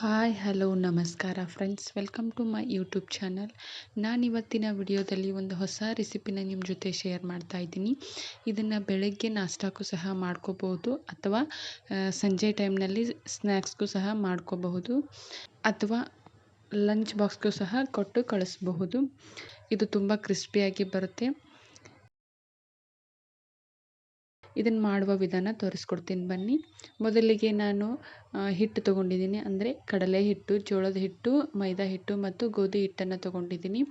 Hi hello ನಮಸ್ಕಾರ friends welcome to my YouTube channel ನಾನು ಇವತ್ತಿನ ವಿಡಿಯೋದಲ್ಲಿ ಒಂದು ಹೊಸ ರೆಸಿಪಿನ ನಿಮ್ಮ ಜೊತೆ ಶೇರ್ ಮಾಡ್ತಾ ಇದ್ದೀನಿ. ಇದನ್ನು ಬೆಳಗ್ಗೆ ನಾಷ್ಟಕ್ಕೂ ಸಹ ಮಾಡ್ಕೋಬಹುದು ಅಥವಾ ಸಂಜೆ ಟೈಮ್ನಲ್ಲಿ ಸ್ನ್ಯಾಕ್ಸ್ಗೂ ಸಹ ಮಾಡ್ಕೋಬಹುದು ಅಥವಾ ಲಂಚ್ ಬಾಕ್ಸ್ಗೂ ಸಹ ಕೊಟ್ಟು ಕಳಿಸ್ಬಹುದು. ಇದು ತುಂಬ ಕ್ರಿಸ್ಪಿಯಾಗಿ ಬರುತ್ತೆ. ಇದನ್ನು ಮಾಡುವ ವಿಧಾನ ತೋರಿಸ್ಕೊಡ್ತೀನಿ ಬನ್ನಿ. ಮೊದಲಿಗೆ ನಾನು ಹಿಟ್ಟು ತೊಗೊಂಡಿದ್ದೀನಿ. ಅಂದರೆ ಕಡಲೆ ಹಿಟ್ಟು, ಜೋಳದ ಹಿಟ್ಟು, ಮೈದಾ ಹಿಟ್ಟು ಮತ್ತು ಗೋಧಿ ಹಿಟ್ಟನ್ನು ತೊಗೊಂಡಿದ್ದೀನಿ.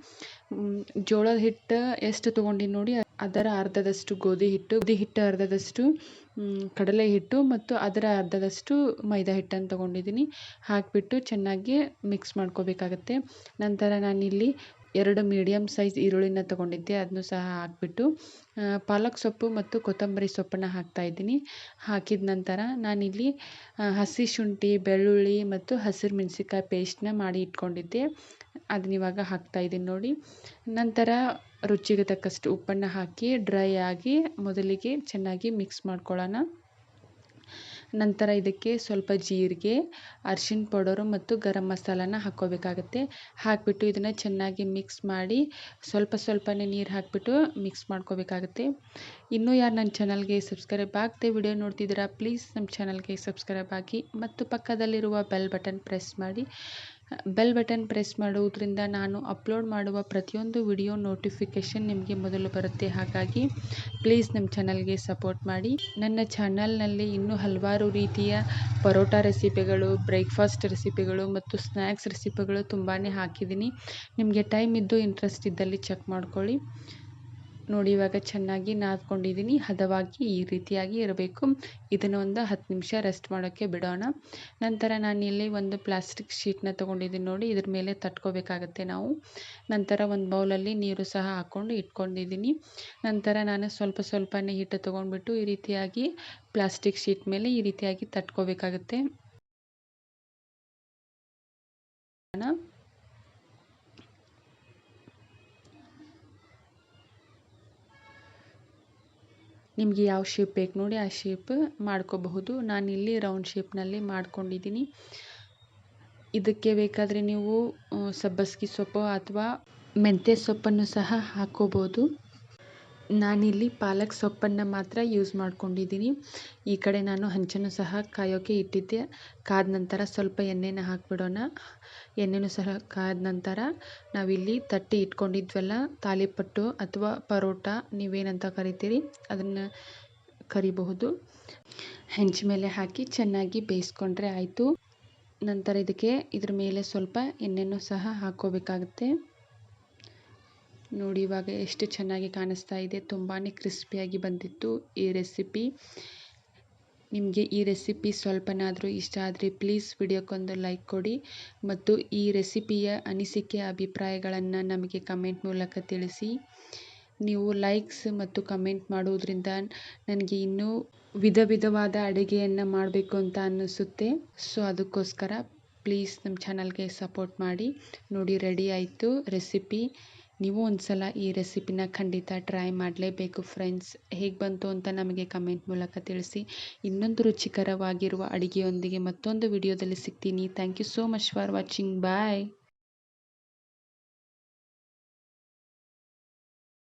ಜೋಳದ ಹಿಟ್ಟು ಎಷ್ಟು ತೊಗೊಂಡಿನಿ ನೋಡಿ, ಅದರ ಅರ್ಧದಷ್ಟು ಗೋಧಿ ಹಿಟ್ಟು ಗೋಧಿ ಹಿಟ್ಟು ಅರ್ಧದಷ್ಟು ಕಡಲೆ ಹಿಟ್ಟು ಮತ್ತು ಅದರ ಅರ್ಧದಷ್ಟು ಮೈದಾ ಹಿಟ್ಟನ್ನು ತೊಗೊಂಡಿದ್ದೀನಿ. ಹಾಕಿಬಿಟ್ಟು ಚೆನ್ನಾಗಿ ಮಿಕ್ಸ್ ಮಾಡ್ಕೋಬೇಕಾಗತ್ತೆ. ನಂತರ ನಾನಿಲ್ಲಿ ಎರಡು ಮೀಡಿಯಮ್ ಸೈಜ್ ಈರುಳ್ಳಿನ ತೊಗೊಂಡಿದ್ದೆ ಅದನ್ನು ಸಹ ಹಾಕಿಬಿಟ್ಟು ಪಾಲಕ್ ಸೊಪ್ಪು ಮತ್ತು ಕೊತ್ತಂಬರಿ ಸೊಪ್ಪನ್ನು ಹಾಕ್ತಾಯಿದ್ದೀನಿ ಹಾಕಿದ ನಂತರ ನಾನಿಲ್ಲಿ ಹಸಿ ಶುಂಠಿ, ಬೆಳ್ಳುಳ್ಳಿ ಮತ್ತು ಹಸಿರು ಮೆಣಸಿನ್ಕಾಯಿ ಪೇಸ್ಟನ್ನ ಮಾಡಿ ಇಟ್ಕೊಂಡಿದ್ದೆ. ಅದನ್ನ ಇವಾಗ ಹಾಕ್ತಾಯಿದ್ದೀನಿ ನೋಡಿ. ನಂತರ ರುಚಿಗೆ ತಕ್ಕಷ್ಟು ಉಪ್ಪನ್ನು ಹಾಕಿ, ಡ್ರೈ ಆಗಿ ಮೊದಲಿಗೆ ಚೆನ್ನಾಗಿ ಮಿಕ್ಸ್ ಮಾಡ್ಕೊಳ್ಳೋಣ. ನಂತರ ಇದಕ್ಕೆ ಸ್ವಲ್ಪ ಜೀರಿಗೆ, ಅರ್ಶಿಣ ಪೌಡರು ಮತ್ತು ಗರಂ ಮಸಾಲಾನ ಹಾಕ್ಕೋಬೇಕಾಗತ್ತೆ. ಹಾಕಿಬಿಟ್ಟು ಇದನ್ನು ಚೆನ್ನಾಗಿ ಮಿಕ್ಸ್ ಮಾಡಿ ಸ್ವಲ್ಪ ಸ್ವಲ್ಪನೇ ನೀರು ಹಾಕಿಬಿಟ್ಟು ಮಿಕ್ಸ್ ಮಾಡ್ಕೋಬೇಕಾಗತ್ತೆ. ಇನ್ನೂ ಯಾರು ನನ್ನ ಚಾನಲ್ಗೆ ಸಬ್ಸ್ಕ್ರೈಬ್ ಆಗದೆ ವಿಡಿಯೋ ನೋಡ್ತಿದ್ದೀರಾ ಪ್ಲೀಸ್ ನಮ್ಮ ಚಾನಲ್ಗೆ ಸಬ್ಸ್ಕ್ರೈಬ್ ಆಗಿ ಮತ್ತು ಪಕ್ಕದಲ್ಲಿರುವ ಬೆಲ್ ಬಟನ್ ಪ್ರೆಸ್ ಮಾಡಿ. ಬೆಲ್ ಬಟನ್ ಪ್ರೆಸ್ ಮಾಡುವುದರಿಂದ ನಾನು ಅಪ್ಲೋಡ್ ಮಾಡುವ ಪ್ರತಿಯೊಂದು ವಿಡಿಯೋ ನೋಟಿಫಿಕೇಷನ್ ನಿಮಗೆ ಮೊದಲು ಬರುತ್ತೆ. ಹಾಗಾಗಿ ಪ್ಲೀಸ್ ನಮ್ಮ ಚಾನಲ್ಗೆ ಸಪೋರ್ಟ್ ಮಾಡಿ. ನನ್ನ ಚಾನಲ್ನಲ್ಲಿ ಇನ್ನೂ ಹಲವಾರು ರೀತಿಯ ಪರೋಟ ರೆಸಿಪಿಗಳು, ಬ್ರೇಕ್ಫಾಸ್ಟ್ ರೆಸಿಪಿಗಳು ಮತ್ತು ಸ್ನ್ಯಾಕ್ಸ್ ರೆಸಿಪಿಗಳು ತುಂಬಾ ಹಾಕಿದ್ದೀನಿ. ನಿಮಗೆ ಟೈಮ್ ಇದ್ದು ಇಂಟ್ರೆಸ್ಟ್ ಇದ್ದಲ್ಲಿ ಚೆಕ್ ಮಾಡ್ಕೊಳ್ಳಿ. ನೋಡಿ, ಇವಾಗ ಚೆನ್ನಾಗಿ ನಾದ್ಕೊಂಡಿದ್ದೀನಿ ಹದವಾಗಿ ಈ ರೀತಿಯಾಗಿ ಇರಬೇಕು. ಇದನ್ನು ಒಂದು ಹತ್ತು ನಿಮಿಷ ರೆಸ್ಟ್ ಮಾಡೋಕ್ಕೆ ಬಿಡೋಣ. ನಂತರ ನಾನಿಲ್ಲಿ ಒಂದು ಪ್ಲಾಸ್ಟಿಕ್ ಶೀಟ್ನ ತೊಗೊಂಡಿದ್ದೀನಿ ನೋಡಿ, ಇದ್ರ ಮೇಲೆ ತಟ್ಕೋಬೇಕಾಗತ್ತೆ ನಾವು. ನಂತರ ಒಂದು ಬೌಲಲ್ಲಿ ನೀರು ಸಹ ಹಾಕ್ಕೊಂಡು ಇಟ್ಕೊಂಡಿದ್ದೀನಿ ನಂತರ ನಾನು ಸ್ವಲ್ಪ ಸ್ವಲ್ಪನೇ ಹಿಟ್ಟು ತೊಗೊಂಡ್ಬಿಟ್ಟು ಈ ರೀತಿಯಾಗಿ ಪ್ಲಾಸ್ಟಿಕ್ ಶೀಟ್ ಮೇಲೆ ಈ ರೀತಿಯಾಗಿ ತಟ್ಕೋಬೇಕಾಗತ್ತೆ. ನಿಮಗೆ ಯಾವ ಶೇಪ್ ಬೇಕು ನೋಡಿ ಆ ಶೇಪ್ ಮಾಡ್ಕೋಬಹುದು. ನಾನಿಲ್ಲಿ ರೌಂಡ್ ಶೇಪ್ನಲ್ಲಿ ಮಾಡ್ಕೊಂಡಿದ್ದೀನಿ ಇದಕ್ಕೆ ಬೇಕಾದರೆ ನೀವು ಸಬ್ಬಸ್ಗೆ ಸೊಪ್ಪು ಅಥವಾ ಮೆಂತ್ಯ ಸೊಪ್ಪನ್ನು ಸಹ ಹಾಕ್ಕೋಬೋದು ನಾನಿಲ್ಲಿ ಪಾಲಕ್ ಸೊಪ್ಪನ್ನು ಮಾತ್ರ ಯೂಸ್ ಮಾಡ್ಕೊಂಡಿದ್ದೀನಿ. ಈ ಕಡೆ ನಾನು ಹಂಚನ್ನು ಸಹ ಕಾಯೋಕ್ಕೆ ಇಟ್ಟಿದ್ದೆ. ಕಾದ ನಂತರ ಸ್ವಲ್ಪ ಎಣ್ಣೆನ ಹಾಕಿಬಿಡೋಣ. ಎಣ್ಣೆನೂ ಸಹ ಕಾದ ನಂತರ ನಾವಿಲ್ಲಿ ತಟ್ಟಿ ಇಟ್ಕೊಂಡಿದ್ವಲ್ಲ, ತಾಲಿಪಟ್ಟು ಅಥವಾ ಪರೋಟ, ನೀವೇನಂತ ಕರಿತೀರಿ ಅದನ್ನು ಕರಿಬಹುದು. ಹೆಂಚು ಮೇಲೆ ಹಾಕಿ ಚೆನ್ನಾಗಿ ಬೇಯಿಸ್ಕೊಂಡ್ರೆ ಆಯಿತು. ನಂತರ ಇದಕ್ಕೆ ಇದ್ರ ಮೇಲೆ ಸ್ವಲ್ಪ ಎಣ್ಣೆನೂ ಸಹ ಹಾಕ್ಕೋಬೇಕಾಗುತ್ತೆ ನೋಡಿ ಇವಾಗ ಎಷ್ಟು ಚೆನ್ನಾಗಿ ಕಾಣಿಸ್ತಾ ಇದೆ. ತುಂಬಾ ಕ್ರಿಸ್ಪಿಯಾಗಿ ಬಂದಿತ್ತು ಈ ರೆಸಿಪಿ. ನಿಮಗೆ ಈ ರೆಸಿಪಿ ಸ್ವಲ್ಪನಾದರೂ ಇಷ್ಟ ಆದರೆ ಪ್ಲೀಸ್ ವಿಡಿಯೋಕ್ಕೊಂದು ಲೈಕ್ ಕೊಡಿ ಮತ್ತು ಈ ರೆಸಿಪಿಯ ಅನಿಸಿಕೆ, ಅಭಿಪ್ರಾಯಗಳನ್ನು ನಮಗೆ ಕಮೆಂಟ್ ಮೂಲಕ ತಿಳಿಸಿ. ನೀವು ಲೈಕ್ಸ್ ಮತ್ತು ಕಮೆಂಟ್ ಮಾಡುವುದರಿಂದ ನನಗೆ ಇನ್ನೂ ವಿಧ ವಿಧವಾದ ಅಡುಗೆಯನ್ನು ಮಾಡಬೇಕು ಅಂತ ಅನ್ನಿಸುತ್ತೆ. ಸೊ, ಅದಕ್ಕೋಸ್ಕರ ಪ್ಲೀಸ್ ನಮ್ಮ ಚಾನಲ್ಗೆ ಸಪೋರ್ಟ್ ಮಾಡಿ. ನೋಡಿ, ರೆಡಿ ಆಯಿತು ರೆಸಿಪಿ. ನೀವು ಒಂದು ಸಲ ಈ ರೆಸಿಪಿನ ಖಂಡಿತ ಟ್ರೈ ಮಾಡಲೇಬೇಕು ಫ್ರೆಂಡ್ಸ್. ಹೇಗೆ ಬಂತು ಅಂತ ನಮಗೆ ಕಮೆಂಟ್ ಮೂಲಕ ತಿಳಿಸಿ. ಇನ್ನೊಂದು ರುಚಿಕರವಾಗಿರುವ ಅಡುಗೆಯೊಂದಿಗೆ ಮತ್ತೊಂದು ವಿಡಿಯೋದಲ್ಲಿ ಸಿಗ್ತೀನಿ. Thank you so much for watching bye